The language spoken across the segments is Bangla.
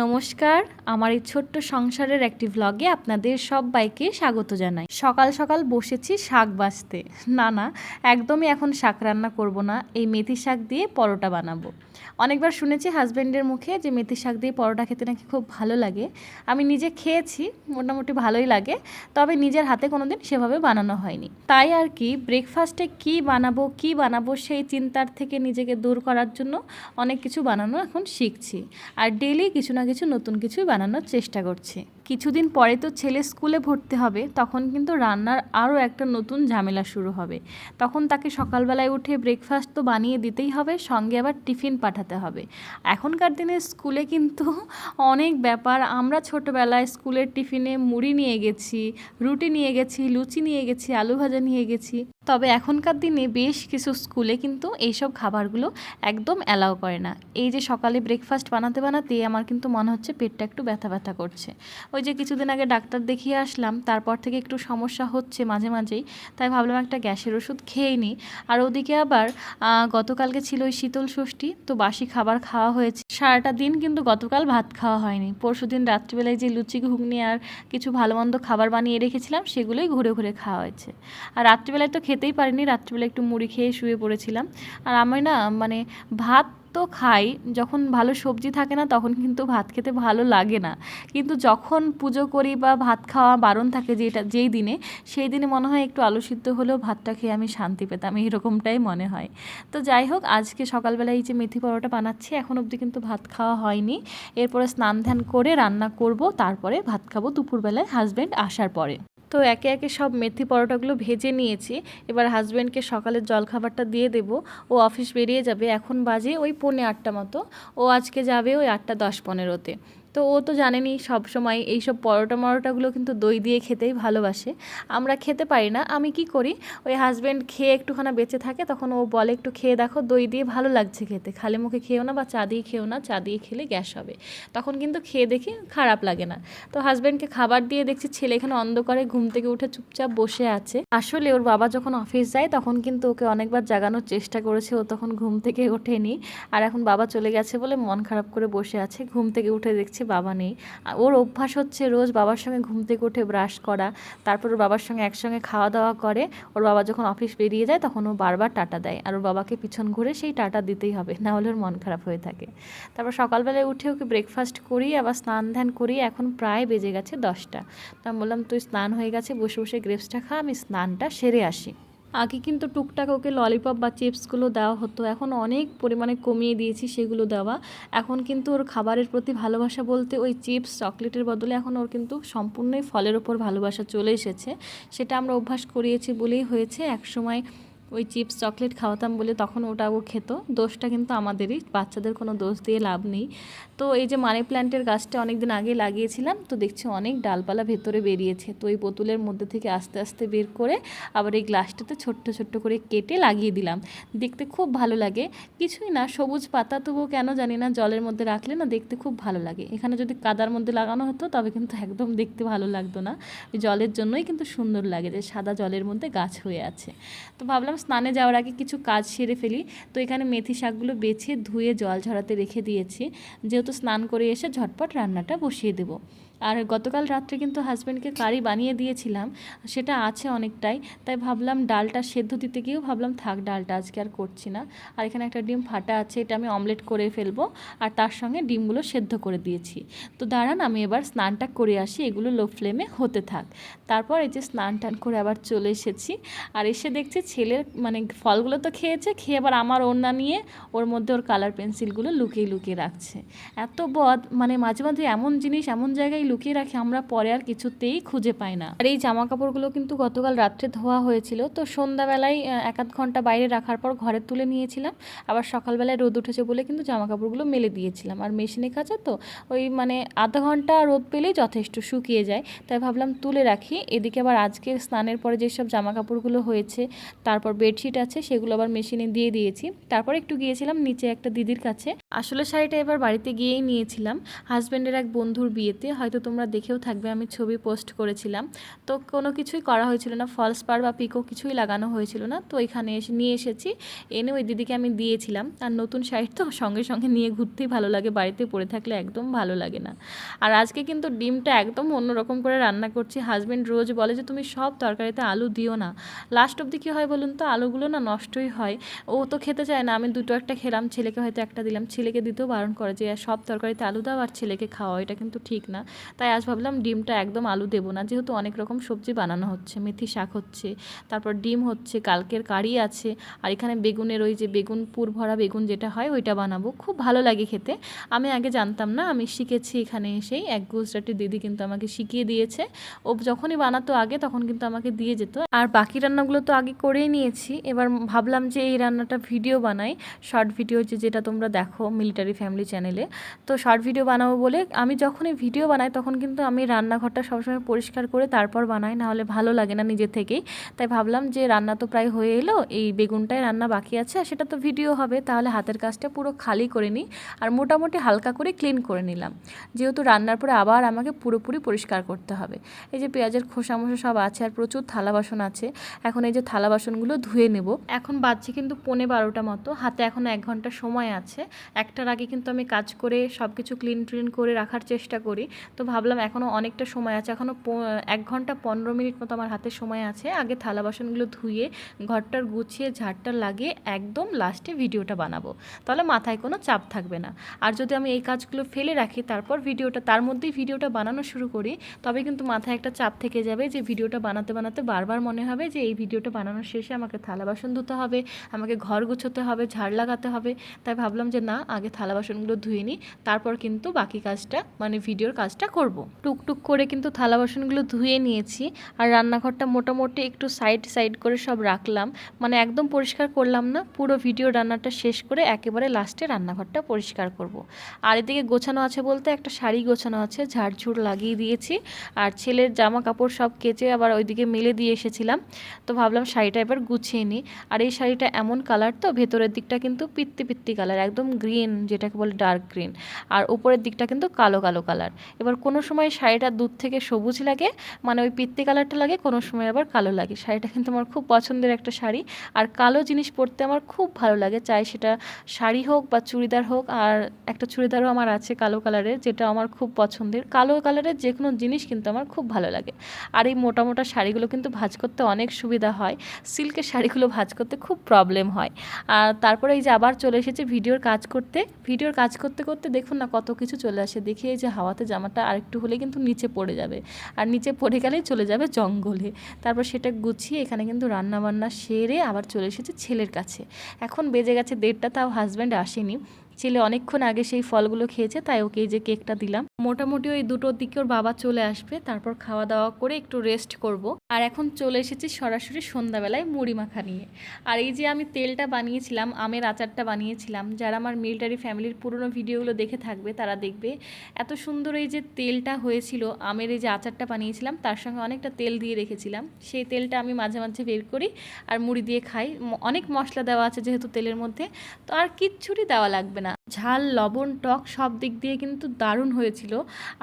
নমস্কার, আমার এই ছোট্ট সংসারের একটি ভ্লগে আপনাদের সবাইকে স্বাগত জানাই। সকাল সকাল বসেছি শাক বাছতে না না, একদমই এখন শাক রান্না করব না, এই মেথি শাক দিয়ে পরোটা বানাবো। অনেকবার শুনেছি হাজব্যান্ডের মুখে যে মেথি শাক দিয়ে পরোটা খেতে নাকি খুব ভালো লাগে। আমি নিজে খেয়েছি, মোটামুটি ভালোই লাগে, তবে নিজের হাতে কোনো দিন সেভাবে বানানো হয়নি। তাই আর কি ব্রেকফাস্টে কি বানাবো কি বানাবো সেই চিন্তার থেকে নিজেকে দূর করার জন্য অনেক কিছু বানানো এখন শিখছি। আর ডেলি কিছু না কিছু নতুন কিছু বানানোর চেষ্টা করছি। কিছুদিন পরে তো ছেলে স্কুলে ভর্তি হবে, তখন কিন্তু রান্নার আরও একটা নতুন ঝামেলা শুরু হবে। তখন তাকে সকালবেলায় উঠে ব্রেকফাস্ট তো বানিয়ে দিতেই হবে, সঙ্গে আবার টিফিন পাঠাতে হবে। এখনকার দিনে স্কুলে কিন্তু অনেক ব্যাপার। আমরা ছোটোবেলায় স্কুলের টিফিনে মুড়ি নিয়ে গেছি, রুটি নিয়ে গেছি, লুচি নিয়ে গেছি, আলু ভাজা নিয়ে গেছি। তবে এখনকার দিনে বেশ কিছু স্কুলে কিন্তু এইসব খাবারগুলো একদম অ্যালাউ করে না। এই যে সকালে ব্রেকফাস্ট বানাতে বানাতে আমার কিন্তু মনে হচ্ছে পেটটা একটু ব্যথা ব্যথা করছে। ওই যে কিছুদিন আগে ডাক্তার দেখিয়ে আসলাম, তারপর থেকে একটু সমস্যা হচ্ছে মাঝে মাঝেই, তাই ভাবলাম একটা গ্যাসের ওষুধ খেয়েই নিই আর ওদিকে আবার গতকালকে ছিল ওই শীতল ষষ্ঠী, তো বাসি খাবার খাওয়া হয়েছে। সারাটা দিন কিন্তু গতকাল ভাত খাওয়া হয়নি। পরশু দিন রাত্রিবেলায় যে লুচি, ঘুগনি আর কিছু ভালো মন্দ খাবার বানিয়ে রেখেছিলাম, সেগুলোই ঘুরে ঘুরে খাওয়া হয়েছে। আর রাত্রিবেলায় তো খেতেই পারিনি রাত্রিবেলা একটু মুড়ি খেয়ে শুয়ে পড়েছিলাম। আর আমি না মানে ভাত তো খাই। যখন ভালো সবজি থাকে না, তখন কিন্তু ভাত খেতে ভালো লাগে না। কিন্তু যখন পুজো করি বা ভাত খাওয়া বারণ থাকে যেটা, যেই দিনে, সেই দিনে মনে হয় একটু আলু সিদ্ধ হলেও ভাতটা খেয়ে আমি শান্তি পেতাম, এরকমটাই মনে হয়। তো যাই হোক, আজকে সকালবেলা এই যে মেথি পরোটা বানাচ্ছি, এখন অবধি কিন্তু ভাত খাওয়া হয়নি। এরপরে স্নান ধ্যান করে রান্না করব, তারপরে ভাত খাব দুপুরবেলায় হাজব্যান্ড আসার পরে। তো একে একে সব মেথি পরোটাগুলো ভেজে নিয়েছি। এবার হাজব্যান্ডকে সকালের জলখাবারটা দিয়ে দেব। ও অফিস বেরিয়ে যাবে। এখন বাজে ওই পৌনে আটটা মতো। ও আজকে যাবে ওই আটটা দশ পনেরোতে। তো ও তো জানেনি সব সময় এইসব পরোটা মরোটাগুলো কিন্তু দই দিয়ে খেতেই ভালোবাসে। আমরা খেতে পারি না, আমি কি করি? ওই হাজব্যান্ড খেয়ে একটুখানা বেঁচে থাকে, তখন ও বলে, একটু খেয়ে দেখো, দই দিয়ে ভালো লাগছে খেতে। খালি মুখে খেয়েও না বা চা দিয়ে খেয়েও না, চা দিয়ে খেলে গ্যাস হবে। তখন কিন্তু খেয়ে দেখি খারাপ লাগে না। তো হাজব্যান্ডকে খাবার দিয়ে দেখছি, ছেলে এখানে অন্ধকারে ঘুম থেকে উঠে চুপচাপ বসে আছে। আসলে ওর বাবা যখন অফিস যায়, তখন কিন্তু ওকে অনেকবার জাগানোর চেষ্টা করেছে, ও তখন ঘুম থেকে ওঠেনি। আর এখন বাবা চলে গেছে বলে মন খারাপ করে বসে আছে। ঘুম থেকে উঠে দেখছে বাবা নেই। ওর অভ্যাস হচ্ছে রোজ বাবার সঙ্গে ঘুম থেকে উঠে ব্রাশ করা, তারপর ওর বাবার সঙ্গে একসঙ্গে খাওয়া দাওয়া করে, ওর বাবা যখন অফিস বেরিয়ে যায় তখন ও বারবার টাটা দেয়। আর ওর বাবাকে পিছন ঘুরে সেই টাটা দিতেই হবে, না হলে ওর মন খারাপ হয়ে থাকে। তারপর সকালবেলায় উঠে ওকে ব্রেকফাস্ট করি আবার স্নান ধ্যান করি এখন প্রায় বেজে গেছে দশটা। তা বললাম, তুই স্নান হয়ে গেছে, বসে বসে গ্রেপসটা খা, আমি স্নানটা সেরে আসি। আগে কিন্তু টুকটাক ওকে ললিপপ বা চিপসগুলো দেওয়া হতো। এখন অনেক পরিমাণে কমিয়ে দিয়েছি সেগুলো দেওয়া। এখন কিন্তু ওর খাবারের প্রতি ভালোবাসা বলতে ওই চিপস চকলেটের বদলে এখন ওর কিন্তু সম্পূর্ণই ফলের ওপর ভালোবাসা চলে এসেছে। সেটা আমরা অভ্যাস করিয়েছি বলেই হয়েছে। একসময় ওই চিপস, চকলেট খাওয়াতাম বলে তখন ওটা ও খেত। দোষটা কিন্তু আমাদেরই, বাচ্চাদের কোনো দোষ দিয়ে লাভ নেই। তো এই যে মানি প্ল্যান্টের গাছটা অনেক দিন আগে লাগিয়েছিলাম, তো দেখছি অনেক ডালপালা ভেতরে বেরিয়েছে। তো এই বোতলের মধ্যে থেকে আস্তে আস্তে বের করে আবার এই গ্লাসটাতে ছোট্ট ছোট্ট করে কেটে লাগিয়ে দিলাম। দেখতে খুব ভালো লাগে। কিছুই না, সবুজ পাতা তবুও কেন জানি না জলের মধ্যে রাখলে না দেখতে খুব ভালো লাগে। এখানে যদি কাদার মধ্যে লাগানো হতো, তবে কিন্তু একদম দেখতে ভালো লাগতো না। ওই জলের জন্যই কিন্তু সুন্দর লাগে যে সাদা জলের মধ্যে গাছ হয়ে আছে। তো ভাবলাম স্নানে যাওয়ার আগে কিছু কাজ সেরে ফেলি। তো এখানে মেথি শাকগুলো বেছে ধুয়ে জল ঝরাতে রেখে দিয়েছি। যেহেতু স্নান করে এসে ঝটপট রান্নাটা বসিয়ে দেবো। আর গতকাল রাত্রে কিন্তু হাজব্যান্ডকে কারি বানিয়ে দিয়েছিলাম, সেটা আছে অনেকটাই, তাই ভাবলাম ডালটা সেদ্ধ দিতে গিয়েও ভাবলাম থাক ডালটা আজকে আর করছি না। আর এখানে একটা ডিম ফাটা আছে, এটা আমি অমলেট করে ফেলব, আর তার সঙ্গে ডিমগুলো সেদ্ধ করে দিয়েছি। তো দাঁড়ান, আমি এবার স্নানটা করে আসি, এগুলো লো ফ্লেমে হতে থাক। তারপর এই যে স্নান টান করে আবার চলে এসেছি, আর এসে দেখছি ছেলের মানে ফলগুলো তো খেয়েছে, খেয়ে আবার আমার ওড়না নিয়ে ওর মধ্যে ওর কালার পেন্সিলগুলো লুকিয়ে লুকিয়ে রাখছে। এত বদ মানে মাঝে মাঝে এমন জিনিস, এমন জায়গায় লুকিয়ে রাখি, আমরা পরে আর কিছুতেই খুঁজে পাই না। আর এই জামা কাপড়গুলো কিন্তু গতকাল রাত্রে ধোয়া হয়েছিল, তো সন্ধ্যাবেলায় এক আধ ঘণ্টা বাইরে রাখার পর ঘরে তুলে নিয়েছিলাম। আবার সকালবেলায় রোদ উঠেছে বলে কিন্তু জামা কাপড়গুলো মেলে দিয়েছিলাম। আর মেশিনে কাচা তো, ওই মানে আধা ঘণ্টা রোদ পেলেই যথেষ্ট শুকিয়ে যায়। তাই ভাবলাম তুলে রাখি। এদিকে আবার আজকে স্নানের পরে যেসব জামা কাপড়গুলো হয়েছে, তারপর বেডশিট আছে, সেগুলো আবার মেশিনে দিয়ে দিয়েছি। তারপর একটু গিয়েছিলাম নিচে একটা দিদির কাছে। আসলে শাড়িটা এবার বাড়িতে গিয়েই নিয়েছিলাম। হাজব্যান্ডের এক বন্ধুর বিয়েতে, হয়তো তোমরা দেখেও থাকবে, আমি ছবি পোস্ট করেছিলাম। তো কোনো কিছুই করা হয়েছিল না ফলস পার বা পিকো কিছুই লাগানো হয়েছিল না। তো এখানে এসে নিয়ে এসেছি, এনে ওই দিদিকে আমি দিয়েছিলাম। আর নতুন শাড়ি তো সঙ্গে সঙ্গে নিয়ে ঘুরতেই ভালো লাগে, বাড়িতে পড়ে থাকলে একদম ভালো লাগে না। আর আজকে কিন্তু ডিমটা একদম অন্যরকম করে রান্না করছি। হাজব্যান্ড রোজ বলে যে, তুমি সব তরকারিতে আলু দিও না। লাস্ট অবধি কী হয় বলুন তো, আলুগুলো না নষ্টই হয়। ও তো খেতে চায় না, আমি দুটো একটা খেলাম, ছেলেকে হয়তো একটা দিলাম। ছেলেকে দিতেও বারণ করে যে, সব তরকারিতে আলু দাও আর ছেলেকে খাওয়া এটা কিন্তু ঠিক না। তাই আজ ভাবলাম ডিমটা একদম আলু দেবো না। যেহেতু অনেক রকম সবজি বানানো হচ্ছে, মেথি শাক হচ্ছে, তারপর ডিম হচ্ছে, কালকের কারি আছে, আর এখানে বেগুনের ওই যে বেগুন, পুর ভরা বেগুন যেটা হয় ওইটা বানাবো। খুব ভালো লাগে খেতে। আমি আগে জানতাম না, আমি শিখেছি এখানে এসেই। এক গুজরাটি দিদি কিন্তু আমাকে শিখিয়ে দিয়েছে। ও যখনই বানাতো আগে, তখন কিন্তু আমাকে দিয়ে যেত। আর বাকি রান্নাগুলো তো আগে করেই নিয়েছি। এবার ভাবলাম যে এই রান্নাটা ভিডিও বানাই। শর্ট ভিডিও যে, যেটা তোমরা দেখো মিলিটারি ফ্যামিলি চ্যানেলে। তো শর্ট ভিডিও বানাবো বলে আমি যখনই ভিডিও বানাই তখন কিন্তু আমি রান্নাঘরটা সবসময় পরিষ্কার করে তারপর বানাই, নাহলে ভালো লাগে না নিজে থেকেই। তাই ভাবলাম যে রান্না তো প্রায় হয়ে এলো, এই বেগুনটাই রান্না বাকি আছে, আর সেটা তো ভিডিও হবে, তাহলে হাতের কাজটা পুরো খালি করে নিই। আর মোটামুটি হালকা করে ক্লিন করে নিলাম। যেহেতু রান্নার পরে আবার আমাকে পুরোপুরি পরিষ্কার করতে হবে। এই যে পেঁয়াজের খোসা মোসা সব আছে, আর প্রচুর থালা বাসন আছে, এখন এই যে থালা বাসনগুলো ধুয়ে নেব। এখন বাজছে কিন্তু পৌনে বারোটা মতো, হাতে এখন এক ঘণ্টা সময় আছে। একটার আগে কিন্তু আমি কাজ করে সব কিছু ক্লিন ট্লিন করে রাখার চেষ্টা করি। তো ভাবলাম এখনও অনেকটা সময় আছে এখনও এক ঘণ্টা পনেরো মিনিট মতো আমার হাতে সময় আছে। আগে থালা বাসনগুলো ধুয়ে, ঘরটার গুছিয়ে, ঝাড়টা লাগিয়ে একদম লাস্টে ভিডিওটা বানাবো। তাহলে মাথায় কোনো চাপ থাকবে না। আর যদি আমি এই কাজগুলো ফেলে রাখি, তারপর ভিডিওটা, তার মধ্যেই ভিডিওটা বানানো শুরু করি, তবে কিন্তু মাথায় একটা চাপ থেকে যাবে যে ভিডিওটা বানাতে বানাতে বারবার মনে হবে যে এই ভিডিওটা বানানোর শেষে আমাকে থালা বাসন ধুতে হবে, আমাকে ঘর গুছোতে হবে, ঝাড় লাগাতে হবে। তাই ভাবলাম যে না, আগে থালা বাসনগুলো ধুয়ে নিই তারপর কিন্তু বাকি কাজটা মানে ভিডিওর কাজটা করব। টুকটুক করে কিন্তু থালা বাসনগুলো ধুয়ে নিয়েছি আর রান্নাঘরটা মোটামুটি একটু সাইড সাইড করে সব রাখলাম। মানে একদম পরিষ্কার করলাম না, পুরো ভিডিও রান্নাটা শেষ করে একেবারে লাস্টে রান্নাঘরটা পরিষ্কার করব। আর এদিকে গোছানো আছে বলতে একটা শাড়ি গোছানো আছে, ঝাড়ঝুড় লাগিয়ে দিয়েছি আর ছেলের জামা কাপড় সব কেচে আবার ওইদিকে মেলে দিয়ে এসেছিলাম। তো ভাবলাম শাড়িটা এবার গুছিয়ে নিই। আর এই শাড়িটা এমন কালার তো, ভেতরের দিকটা কিন্তু পিত্তি পিত্তি কালার একদম গ্রিন যেটাকে বলে ডার্ক গ্রিন আর উপরের দিকটা কিন্তু কালো কালো কালার এবার কোনো সময় শাড়িটা দূর থেকে সবুজ লাগে মানে ওই পিত্তি কালারটা লাগে, কোনো সময় আবার কালো লাগে। শাড়িটা কিন্তু আমার খুব পছন্দের একটা শাড়ি। আর কালো জিনিস পরতে আমার খুব ভালো লাগে, চাই সেটা শাড়ি হোক বা চুড়িদার হোক। আর একটা চুড়িদারও আমার আছে কালো কালারের, যেটা আমার খুব পছন্দের। কালো কালারের যে কোনো জিনিস কিন্তু আমার খুব ভালো লাগে। আর এই মোটা মোটা শাড়িগুলো কিন্তু ভাজ করতে অনেক সুবিধা হয়। সিল্কের শাড়িগুলো ভাজ করতে খুব প্রবলেম হয়। আর তারপরে এই যে আবার চলে এসেছে ভিডিওর কাজ করতে। ভিডিওর কাজ করতে করতে দেখুন না কত কিছু চলে আসে। দেখি এই যে হাওয়াতে জামাটা আরেকটু হলে কিন্তু নিচে পড়ে যাবে। আর নিচে পড়ে গেলে চলে যাবে জঙ্গলে। তারপর সেটা গুছিয়ে এখানে কিন্তু রান্নাবান্না সেরে আবার চলে এসেছে ছেলের কাছে। এখন বেজে গেছে দেড়টা, তাও হাজব্যান্ড আসেনি। ছেলে অনেকক্ষণ আগে সেই ফলগুলো খেয়েছে, তাই ওকে যে কেকটা দিলাম। মোটামুটি ওই দুটোর দিকে ওর বাবা চলে আসবে, তারপর খাওয়া দাওয়া করে একটু রেস্ট করব। আর এখন চলে এসেছি সরাসরি সন্ধ্যাবেলায় মুড়ি মাখা নিয়ে। আর এই যে আমি তেলটা বানিয়েছিলাম, আমের আচারটা বানিয়েছিলাম, যারা আমার মিলিটারি ফ্যামিলির পুরনো ভিডিওগুলো দেখে থাকবে তারা দেখবে, এত সুন্দর এই যে তেলটা হয়েছিল, আমের এই যে আচারটা বানিয়েছিলাম, তার সঙ্গে অনেকটা তেল দিয়ে রেখেছিলাম। সেই তেলটা আমি মাঝে মাঝে বের করি আর মুড়ি দিয়ে খাই। অনেক মশলা দেওয়া আছে যেহেতু তেলের মধ্যে, তো আর কিচ্ছুটি দেওয়া লাগবে না ঝাল, লবণ, টক সব দিক দিয়ে কিন্তু দারুণ হয়েছিল।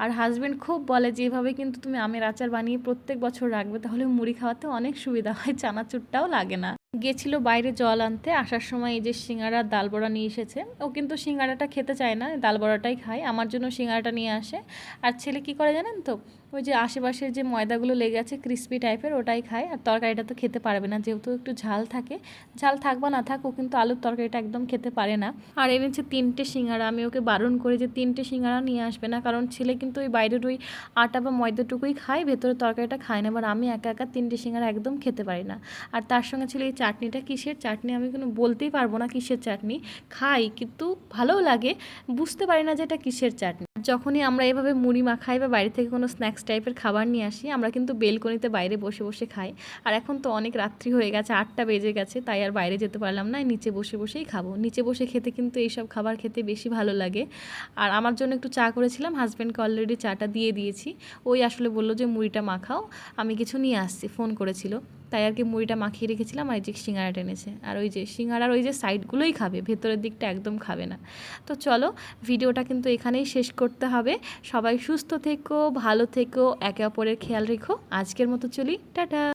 আর হাজব্যান্ড খুব বলে যে, এভাবে কিন্তু তুমি আমের আচার বানিয়ে প্রত্যেক বছর রাখবে, তাহলে মুড়ি খাওয়াতে অনেক সুবিধা হয়, চানাচুরটাও লাগে না। গেছিল বাইরে জল আনতে, আসার সময় এই যে সিঙ্গারা, ডাল বড়া নিয়ে এসেছে। ও কিন্তু সিঙ্গারাটা খেতে চায় না, ডাল বড়াটাই খায়, আমার জন্য সিঙ্গারাটা নিয়ে আসে। আর ছেলে কি করে জানেন তো? ওই যে আশেপাশের যে ময়দাগুলো লেগে আছে ক্রিস্পি টাইপের ওটাই খায়। আর তরকারিটা তো খেতে পারবে না, যেহেতু একটু ঝাল থাকে। ঝাল থাক বা না থাক, ও কিন্তু আলুর তরকারিটা একদম খেতে পারে না। আর এনেছে তিনটে সিঙ্গারা, আমি ওকে বারণ করি যে তিনটে সিঙ্গারা নিয়ে আসবে না, কারণ ছেলে কিন্তু ওই বাইরের ওই আটা বা ময়দাটুকুই খায়, ভেতরে তরকারিটা খায় না বা আমি একা একা তিনটে সিঙ্গারা একদম খেতে পারি না। আর তার সঙ্গে ছিল এই চাটনিটা কিসের চাটনি আমি কোনো বলতেই পারব না কিসের চাটনি, খাই, কিন্তু ভালোও লাগে, বুঝতে পারি না যে এটা কিসের চাটনি। যখনই আমরা এভাবে মুড়ি মাখাই বা বাইরে থেকে কোনো স্ন্যাক্স টাইপের খাবার নিয়ে আসি, আমরা কিন্তু বেলকনিতে বাইরে বসে বসে খাই। আর এখন তো অনেক রাত্রি হয়ে গেছে, আটটা বেজে গেছে, তাই আর বাইরে যেতে পারলাম না, নিচে বসে বসেই খাব। নিচে বসে খেতে কিন্তু এইসব খাবার খেতে বেশি ভালো লাগে। আর আমার জন্য একটু চা করেছিলাম হাজব্যান্ডকে অলরেডি চাটা দিয়ে দিয়েছি। ওই আসলে বলল যে, মুড়িটা মাখাও, আমি কিছু নিয়ে আসছি। ফোন করেছিল। তাই আর কি মুড়িটা মাখিয়ে রেখেছিলাম আর এই যে সিঙ্গারা টেনেছে আর ওই যে সিঙ্গারার ওই যে সাইডগুলোই খাবে, ভেতরের দিকটা একদম খাবে না। তো চলো, ভিডিওটা কিন্তু এখানেই শেষ করতে হবে। সবাই সুস্থ থেকো, ভালো থেকো, একে অপরের খেয়াল রেখো। আজকের মতো চলি, টাটা।